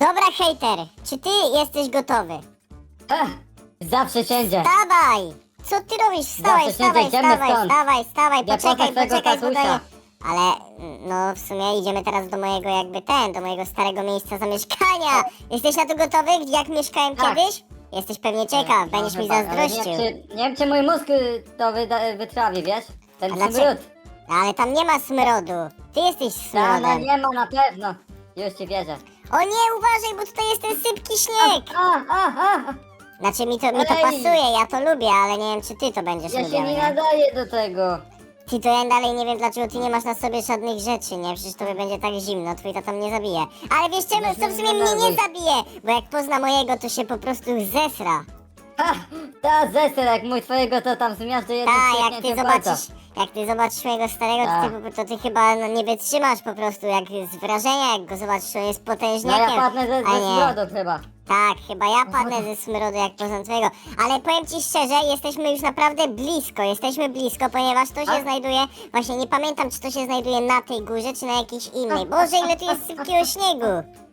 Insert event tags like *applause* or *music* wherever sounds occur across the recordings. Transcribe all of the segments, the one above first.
Dobra, hejter, czy ty jesteś gotowy? Ech, zawsze wszędzie. Wstawaj! Co ty robisz? Wstawaj, Zawsze wstawaj, siedzę, idziemy wstawaj, stąd. wstawaj, wstawaj, Ja poczekaj, poczekaj, bo to nie... tatusia. Ale, no w sumie idziemy teraz do mojego jakby ten, do mojego starego miejsca zamieszkania. Jesteś na to gotowy, jak mieszkałem Tak. kiedyś? Jesteś pewnie ciekaw, No, będziesz mi chyba, ale zazdrościł. Nie wiem, czy, nie wiem, czy mój mózg y, to wyda, wytrawi, wiesz? Ten A dlaczego? smród. Ale tam nie ma smrodu. Ty jesteś No, no smrodem. nie ma na pewno. Już ci wierzę. O nie, uważaj, bo tutaj jest ten sypki śnieg. A, a, a, Znaczy mi to, mi to Ej. pasuje, ja to lubię, ale nie wiem czy ty to będziesz ja lubiał, się nie nie? nadaję do tego. Ty to ja dalej nie wiem dlaczego ty nie masz na sobie żadnych rzeczy, nie? Przecież tobie będzie tak zimno, twój tata mnie zabije. Ale wiesz czemu, co w sumie nie mnie nie zabije, bo jak pozna mojego, to się po prostu zesra. Ha, ta zeser jak mój twojego to tam zmiażdży jednym Tak, jak ty palca. zobaczysz, jak ty zobaczysz mojego starego, to Tak. ty, po- to ty chyba no, nie wytrzymasz po prostu, jak z wrażenia, jak go zobaczysz, to jest No potężniakiem. ja padnę ze, a ze nie. chyba. Tak, chyba ja padnę ze smrodu jak poznam twojego. Ale powiem ci szczerze, jesteśmy już naprawdę blisko, jesteśmy blisko, ponieważ to się A? znajduje, właśnie nie pamiętam czy to się znajduje na tej górze, czy na jakiejś innej. Boże, ile tu jest sypkiego śniegu. *laughs*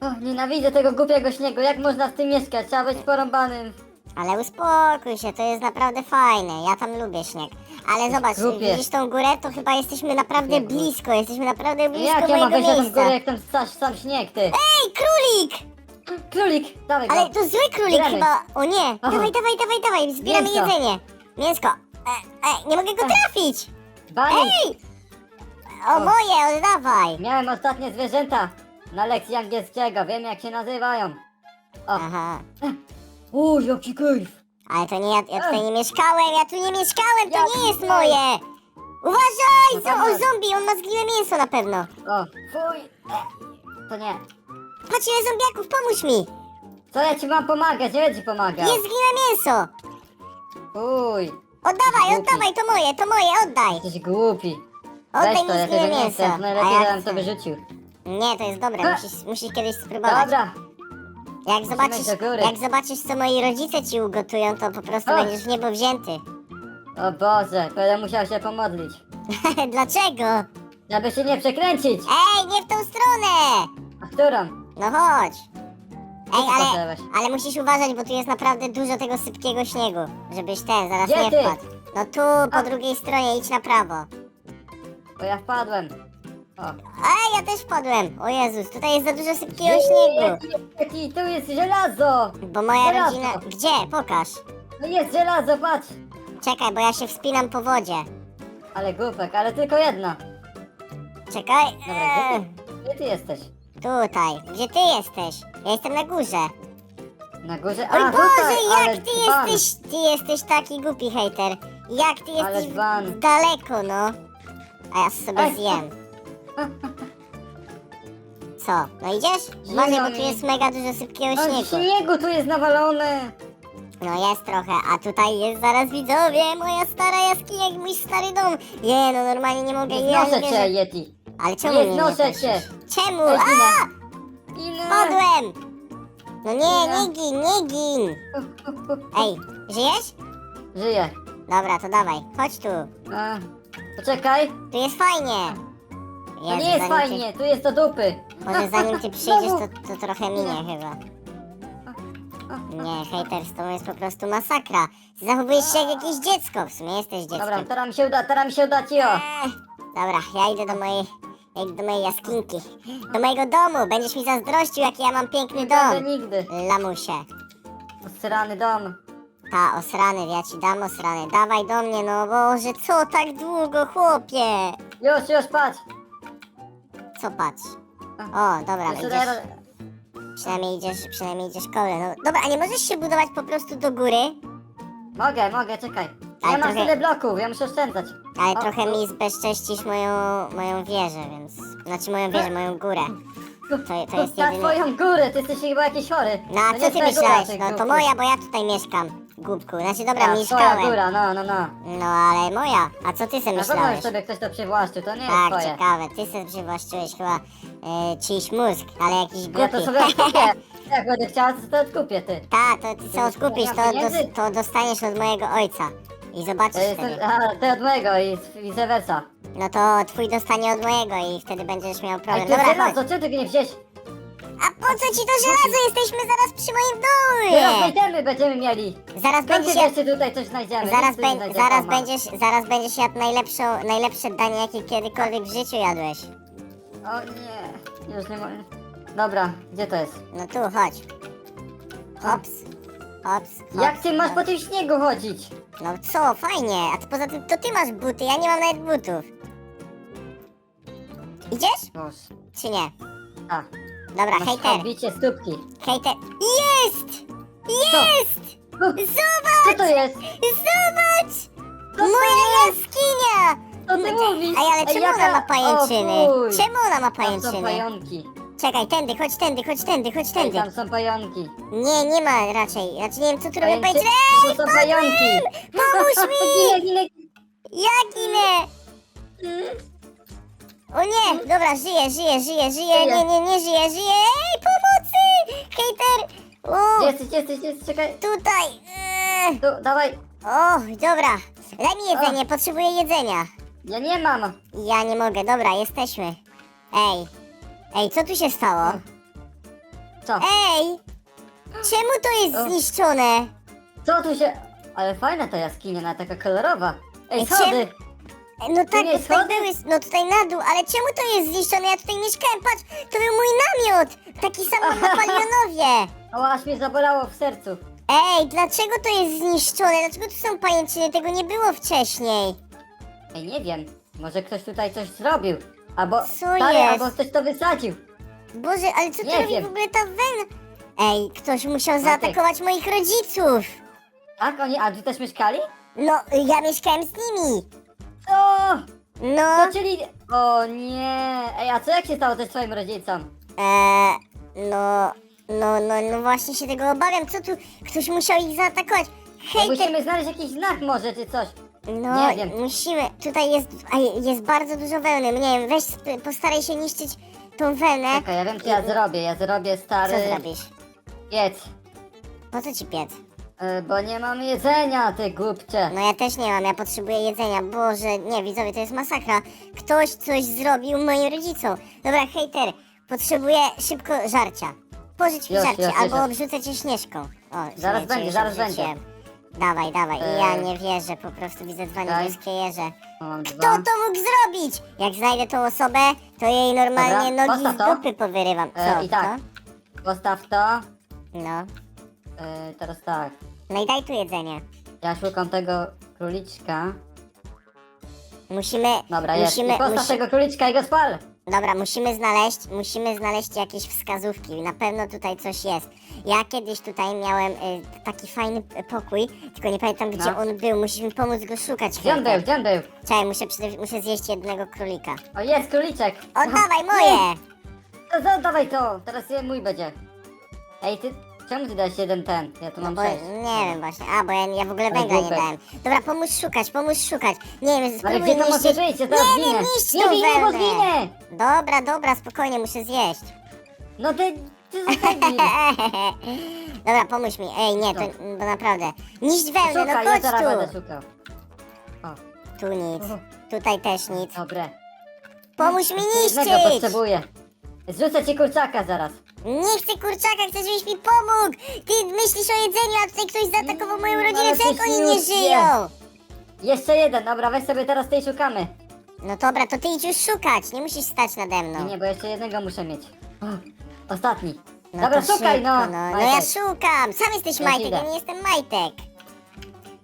O, nienawidzę tego głupiego śniegu. Jak można w tym mieszkać? Trzeba być porąbanym. Ale uspokój się, to jest naprawdę fajne, ja tam lubię śnieg. Ale zobacz, Głupie. widzisz tą górę, to chyba jesteśmy naprawdę blisko, jesteśmy naprawdę blisko Jak ja mojego na tą miejsca. górę, jak tam sam, sam śnieg, ty? Ej, królik! Królik, dawaj go. Ale to zły królik Zbieramy. chyba, o nie, Aha. dawaj, dawaj, dawaj, dawaj, zbieramy Mięsko. jedzenie. Mięsko, e, e, nie mogę go Ach. trafić. Banik. Ej! O. moje, oddawaj! Miałem ostatnie zwierzęta na lekcji angielskiego, wiem jak się nazywają. O, Aha, *laughs* uuu, jaki kurw. ale to nie ja, ja tutaj nie mieszkałem, ja tu nie mieszkałem, to Ja nie jest tutaj. moje! Uważaj! No zo- o, dobra. zombie, on ma zgniłe mięso na pewno. O, fuj. To nie. Patrz ile zombiaków, pomóż mi! Co ja ci mam pomagać? Nie ci pomagał. Jest zgniłe mięso! Fuj, Oddawaj, Głupi. oddawaj, to moje, to moje, oddaj! jesteś głupi. Oddaj mi ja zgniłe tego nie mięso. chcę. Najlepiej A ja żebym chcę. to wyrzucił. Nie, to jest dobre, musisz, musisz kiedyś spróbować. Dobra, Jak zobaczysz, do góry. jak zobaczysz co moi rodzice ci ugotują, to po prostu Ha. będziesz w niebo wzięty. o Boże, będę musiał się pomodlić. *laughs* Dlaczego? Żeby się nie przekręcić. Ej, nie w tą stronę! A którą? No chodź! Ej, ty ale, poszedłeś? ale musisz uważać, bo tu jest naprawdę dużo tego sypkiego śniegu. Żebyś ten, zaraz Gdzie nie ty? wpadł. No tu, po drugiej stronie, idź na prawo. Bo ja wpadłem. O. Ej, ja też wpadłem! O Jezus, tutaj jest za dużo sypkiego śniegu. Jaki, tu jest żelazo! Bo moja Żelazo. rodzina... Gdzie? Pokaż. No jest żelazo, patrz! Czekaj, bo ja się wspinam po wodzie. Ale głupek, ale tylko jedna. Czekaj. Dobra, Eee, gdzie ty, gdzie ty jesteś? tutaj. Gdzie ty jesteś? Ja jestem na górze. Na górze? Oj A, Boże, tutaj, ale jak ty dzban. jesteś, ty jesteś taki głupi hejter. Jak ty Ale jesteś dzban. daleko, no. A ja sobie Ej. zjem. Co? No idziesz? Uważaj, bo tu jest mega dużo sypkiego A śniegu. śniegu tu jest nawalone! No jest trochę, a tutaj jest zaraz widzowie, moja stara jaskinia i mój stary dom. Nie, no normalnie nie mogę, Nie ja znoszę nie cię, wierzę. Yeti! Ale czemu Nie mnie znoszę cię. Czemu? Ej, A! ginę! Ginę! Padłem! No nie, nie gin, nie gin! Ej, żyjesz? Żyję. Dobra, to dawaj, chodź tu. A, poczekaj, Tu jest fajnie. To Jezu, nie jest zanim fajnie, tu jest do dupy. Ty, może zanim ty przyjdziesz, to, to trochę minie chyba. Nie, hejter, z tobą jest po prostu masakra. Ty zachowujesz się jak jakieś dziecko, w sumie jesteś Dobra, dzieckiem. teraz mi się uda, teraz mi się uda ci o. Ech, Dobra, ja idę do mojej, ja idę do mojej jaskinki. Do mojego domu, będziesz mi zazdrościł, jaki ja mam piękny Nie będę dom. nigdy. Lamusie. Osrany dom. Ta, osrany, ja ci dam osrany. Dawaj do mnie, no Boże, co tak długo, chłopie? Już, już, patrz. Co patrz? O, dobra, idziesz, przynajmniej idziesz, przynajmniej idziesz. No, dobra, a nie możesz się budować po prostu do góry? Mogę, mogę, czekaj. Ale Ja mam trochę- tyle bloków, ja muszę oszczędzać. Ale O, trochę mi zbezcześcisz moją, moją wieżę, więc... Znaczy moją wieżę, moją górę. To, to jest Na jedyny... twoją górę, ty jesteś chyba jakiś chory. No a To co ty twoja góra, myślałeś? ty No to moja, bo ja tutaj mieszkam. Głupku, znaczy dobra, A, twoja mieszkałem. góra, no, no, no. No ale moja. A co ty sobie Na pewno myślałeś? już sobie ktoś to przywłaszczył, to nie jest Tak, twoje. ciekawe. Ty sobie przywłaszczyłeś chyba e, czyjś mózg, ale jakiś głupi. Ja to sobie odkupię. *laughs* Jak będę chciała, to to odkupię, ty. Ta, to ty co odkupisz, to, dos, to dostaniesz od mojego ojca. I zobaczysz To jest, wtedy. a, ty od mojego i vice versa. No to twój dostanie od mojego i wtedy będziesz miał Ale problem. ty Dobra, żelazo, chodź. co ty nie wziąłeś? A po co ci to żelazo? Jesteśmy zaraz przy moim Teraz domu! wejdziemy będziemy mieli. Zaraz Skąd będziesz jadł, jeszcze tutaj coś znajdziemy? zaraz, Nic tu bę, nie znajdziemy, zaraz, mama. będziesz, zaraz będziesz jadł najlepszą, najlepsze danie, jakie kiedykolwiek w życiu jadłeś. O nie, już nie mogę. Dobra, gdzie to jest? No tu, chodź. Hops, hops, hops. Jak ty masz po tym śniegu chodzić? No co, fajnie, a ty, poza tym to ty masz buty, ja nie mam nawet butów. Idziesz? Boże. Czy nie? A, Dobra, masz hejter, bicie stópki. hejter. Jest! Jest! Co Zobacz! to jest? Zobacz! to Moja jaskinia! Co ty mówisz? Ej, ale czemu ona ma pajęczyny? O. Czemu ona ma Tam są pajęczyny? pająki. Czekaj, tędy, chodź tędy, chodź tędy, chodź Ej, tędy. tam są pająki. Nie, nie ma raczej. Raczej nie wiem, co tu robią Pająki- pajęczyny. Tu są pająki. Pomóż mi! *laughs* Ja ginę! O nie! Dobra, żyję, żyję, żyję, żyję. Nie, nie, nie żyję, żyję. Ej, pomocy! Hejter! O, Gdzie jesteś, gdzie jesteś, gdzie jesteś? Czekaj. tutaj. Eee. Tu, dawaj. O, dobra. Daj mi jedzenie, potrzebuję jedzenia. Ja nie mam. Ja nie mogę, dobra, jesteśmy. Ej. Ej, co tu się stało? Co? Ej! Czemu to jest O. zniszczone? Co tu się... Ale fajna ta jaskinia, ona taka kolorowa. Ej, Ej, schody. No tak, nie tutaj schody? były, no tutaj na dół, ale czemu to jest zniszczone? Ja tutaj mieszkałem, patrz, to był mój namiot! Taki sam mam na Palionowie! O, aż mnie zabolało w sercu. Ej, dlaczego to jest zniszczone? Dlaczego tu są pajęczyny? Tego nie było wcześniej. Ej, nie wiem. Może ktoś tutaj coś zrobił. Albo... Co stary, jest? albo ktoś to wysadził. Boże, ale co Nie robi wiem. w ogóle ta wełna? Ej, ktoś musiał zaatakować moich rodziców! Tak, oni... A, tu też mieszkali? No, ja mieszkałem z nimi! Co? No, To czyli... O nie. Ej, a co jak się stało też twoim rodzicom? eee, no, no, no, no właśnie się tego obawiam. Co tu? Ktoś musiał ich zaatakować. No, Hejter, musimy znaleźć jakiś znak może, czy coś. No, Nie wiem. musimy. Tutaj jest, a jest bardzo dużo wełny. Nie wiem, weź, sp- postaraj się niszczyć tą wełnę. Czekaj, ja wiem co ja zrobię. Ja zrobię Co stary... zrobisz? Piec. Po co ci piec? Y, bo nie mam jedzenia, ty głupcze. No ja też nie mam, ja potrzebuję jedzenia. Boże, nie, widzowie, to jest masakra. Ktoś coś zrobił moim rodzicom. Dobra, hejter, potrzebuję szybko żarcia. Pożycz mi Już, żarcie, już, albo już. obrzucę cię śnieżką. O, w Zaraz sumie cię będzie, już zaraz obrzuciłem. Dawaj, dawaj. I ja Eee. nie wierzę, po prostu widzę dwa Czekaj. niebieskie jeże. O, Mam Kto dwa. to mógł zrobić? Jak znajdę tą osobę, to jej normalnie Dobra, nogi z to. dupy powyrywam. Co? E, I tak. co? Postaw to. No. E, teraz tak. No i daj tu jedzenie. Ja szukam tego króliczka. Musimy, Dobra, jest. musimy, I postaw musi, tego króliczka i go spal. dobra, musimy znaleźć, musimy znaleźć jakieś wskazówki. Na pewno tutaj coś jest. Ja kiedyś tutaj miałem y, taki fajny y, pokój, tylko nie pamiętam gdzie No. on był. Musisz mi pomóc go szukać. Gdzie on był, gdzie on był? Czekaj, muszę, przede- muszę zjeść jednego królika. O, jest króliczek. Oddawaj moje! To Zadawaj to, teraz je mój będzie. Ej, ty, czemu ty dałeś jeden ten? Ja tu No mam bo sześć. nie wiem właśnie, a bo ja, ja w ogóle Ale węgla nie głupek. dałem. Dobra, pomóż szukać, pomóż szukać. Nie wiem, Ale spróbuj gdzie to może niszczyć. być? Ja teraz Nie ginę. wiem, niszcz Nie tą ginę, bo wełnę. zginę. Dobra, dobra, spokojnie, muszę zjeść. No ty, ty. *laughs* Dobra, pomóż mi. Ej, nie, to bo naprawdę. Niszcz wełnę, no ja chodź teraz będę tu. szukał. Tu nic, tutaj też nic. dobre. Pomóż mi Jednego niszczyć! potrzebuję. Zrzucę ci kurczaka zaraz. Nie chcę kurczaka, chcę, żebyś mi pomógł! Ty myślisz o jedzeniu, a tutaj ktoś zaatakował moją rodzinę, ale jak coś oni nie już żyją? Jeszcze jeden, dobra, weź sobie teraz tej szukamy. No dobra, to ty idź już szukać, nie musisz stać nade mną. Nie, bo jeszcze jednego muszę mieć. O, ostatni. No dobra, to szukaj, szybko, no. no. No Majtek. ja szukam! Sam jesteś Ja Majtek, idę. ja nie jestem Majtek.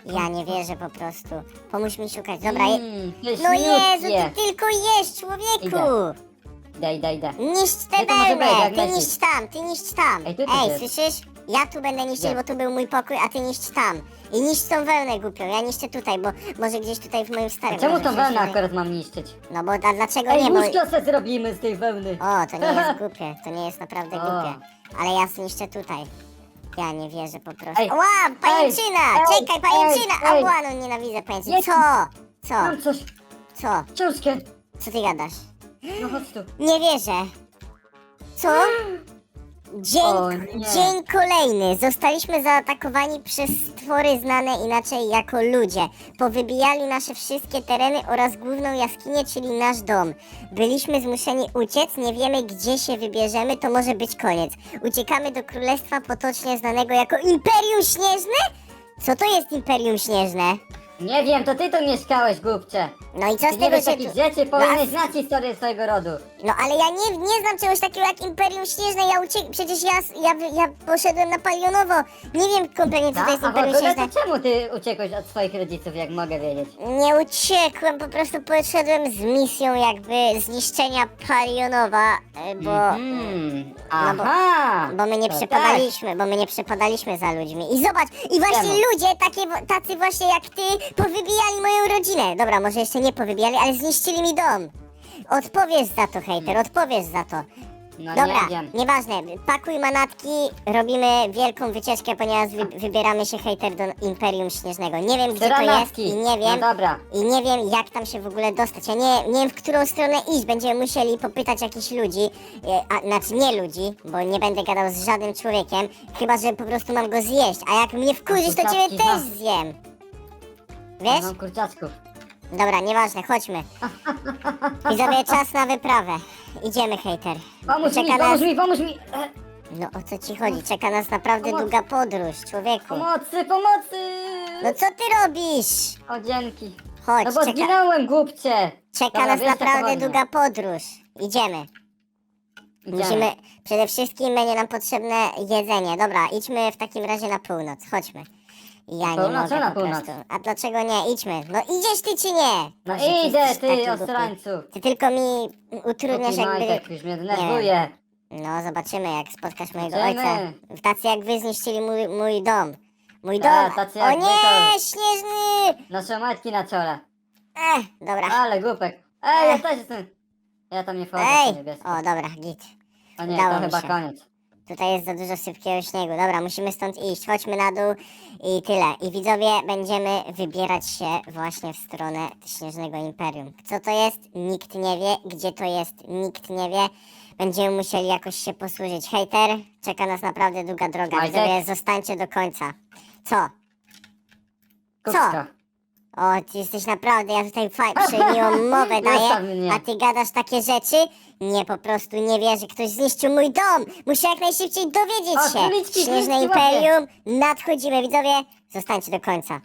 Ja nie wierzę po prostu. Pomóż mi szukać. Dobra, je... Mm, No Jezu, ty tylko jesz, człowieku! Idę, idę, idę. Niszcz tę Gdzie to może być, wełnę! jak Ty niszcz tam, ty niszcz tam! Ej, Ej, jest. słyszysz? Ja tu będę niszczyć, Gdzie? bo tu był mój pokój, a ty niszcz tam. I niszcz tą wełnę głupią, ja niszczę tutaj, bo może gdzieś tutaj w moim A starym... czemu może tą wziąć wełnę akurat mam niszczyć? No bo a dlaczego Ej, nie, bo... łóżko se zrobimy z tej wełny. O, to nie jest *laughs* głupie, to nie jest naprawdę O. głupie. Ale ja zniszczę tutaj. Ja nie wierzę po prostu. Ej, Ła, pajęczyna! ej, Czekaj, pajęczyna! ej, ej. Ała, no nienawidzę pajęczyn. Jedź. Co? Co? Mam coś, Co? Dzień, O nie. dzień kolejny. Zostaliśmy zaatakowani przez stwory znane inaczej jako ludzie. Powybijali nasze wszystkie tereny oraz główną jaskinię, czyli nasz dom. Byliśmy zmuszeni uciec, nie wiemy gdzie się wybierzemy, to może być koniec. Uciekamy do królestwa potocznie znanego jako Imperium Śnieżne? Co to jest Imperium Śnieżne? Nie wiem, to ty tu mieszkałeś, głupcze. No i co Ty z nie tego, wiesz że takich rzeczy, No, powinieneś znać historię swojego rodu. No ale ja nie, nie znam czegoś takiego jak Imperium Śnieżne, ja uciek... Przecież ja, ja, ja poszedłem na Palionowo. Nie wiem kompletnie co to jest a w Imperium Śnieżne. to czemu ty uciekłeś od swoich rodziców, jak mogę wiedzieć? Nie uciekłem, po prostu poszedłem z misją jakby zniszczenia Palionowa, e, bo... Hmm, no bo- aha! Bo my nie to przepadaliśmy, bo my nie przepadaliśmy za ludźmi. I zobacz, i właśnie Czemu? ludzie, takie, tacy właśnie jak ty, powybijali moją rodzinę. Dobra, może jeszcze nie powybijali, ale zniszczyli mi dom. Odpowiesz za to, hejter, odpowiesz za to. No Dobra, nie wiem. nieważne, pakuj manatki, robimy wielką wycieczkę, ponieważ wy, wybieramy się hejter do Imperium Śnieżnego. Nie wiem gdzie to jest i nie wiem, No dobra. i nie wiem jak tam się w ogóle dostać. Ja nie, nie wiem w którą stronę iść, będziemy musieli popytać jakichś ludzi, e, a, znaczy nie ludzi, bo nie będę gadał z żadnym człowiekiem, chyba że po prostu mam go zjeść, a jak mnie wkurzysz, to ciebie też no. zjem. Wiesz? Mam kurczaczków. Dobra, nieważne, chodźmy. *laughs* Widzowie, czas na wyprawę. Idziemy, hejter. Pomóż mi, Czeka pomóż nas... mi, pomóż mi! E, No o co ci chodzi? Czeka nas naprawdę Pomoc. długa podróż, człowieku. Pomocy, pomocy! No co ty robisz? O, dzięki. Chodź, No bo czeka, zginąłem, głupcie! czeka Dobra, nas naprawdę długa podróż. Idziemy. Idziemy. Musimy, przede wszystkim będzie nam potrzebne jedzenie. Dobra, idźmy w takim razie na północ, chodźmy. Ja nie Północ, mogę co na po północ? prostu. A dlaczego nie? Idźmy. No idziesz ty czy nie? No Boże, idę, jesteś ty, taki głupi. osrańcu! Ty tylko mi utrudniasz Głupi jakby... Majtek, już mnie denerwuje. No, zobaczymy, jak spotkasz mojego Zobaczymy. ojca. Tacy jak wy zniszczyli mój, mój dom. Mój Tak, dom. tacy O jak wy nie, to- śnieżny! Nasze matki na czole. Ech, dobra. Ale głupek. Ej, ja też jestem. Ja tam nie wchodzę, Ej! O, dobra, git. O nie, udało to mi chyba się. koniec. Tutaj jest za dużo sypkiego śniegu. Dobra, musimy stąd iść. Chodźmy na dół i tyle. I widzowie, będziemy wybierać się właśnie w stronę Śnieżnego Imperium. Co to jest? Nikt nie wie. Gdzie to jest? Nikt nie wie. Będziemy musieli jakoś się posłużyć. Hejter, czeka nas naprawdę długa droga. Majtek? Widzowie, zostańcie do końca. Co? Kupska. O, ty jesteś naprawdę, ja tutaj faj, *laughs* przemiłą mowę Zostaw daję, mnie. a ty gadasz takie rzeczy? Nie, po prostu nie wierzę, ktoś zniszczył mój dom! Muszę jak najszybciej dowiedzieć O, się! króliczki, Śnieżne króliczki. Imperium, nadchodzimy, widzowie, zostańcie do końca.